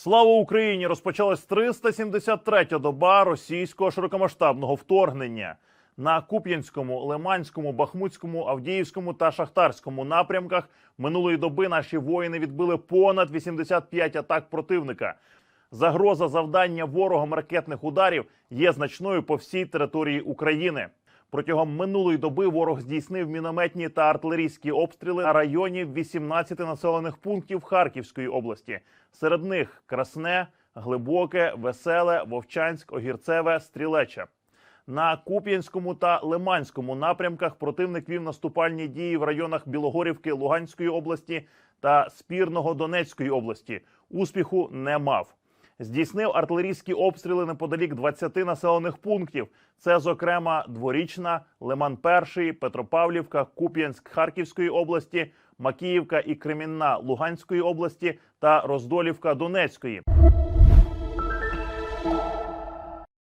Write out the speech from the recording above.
Слава Україні! Розпочалась 373-я доба російського широкомасштабного вторгнення. На Куп'янському, Лиманському, Бахмутському, Авдіївському та Шахтарському напрямках минулої доби наші воїни відбили понад 85 атак противника. Загроза завдання ворогом ракетних ударів є значною по всій території України. Протягом минулої доби ворог здійснив мінометні та артилерійські обстріли на районі 18 населених пунктів Харківської області. Серед них Красне, Глибоке, Веселе, Вовчанськ, Огірцеве, Стрілече. На Куп'янському та Лиманському напрямках противник вів наступальні дії в районах Білогорівки Луганської області та Спірного Донецької області. Успіху не мав. Здійснив артилерійські обстріли неподалік 20 населених пунктів. Це, зокрема, Дворічна, Лиман Перший, Петропавлівка, Куп'янськ Харківської області, Макіївка і Кремінна Луганської області та Роздолівка Донецької.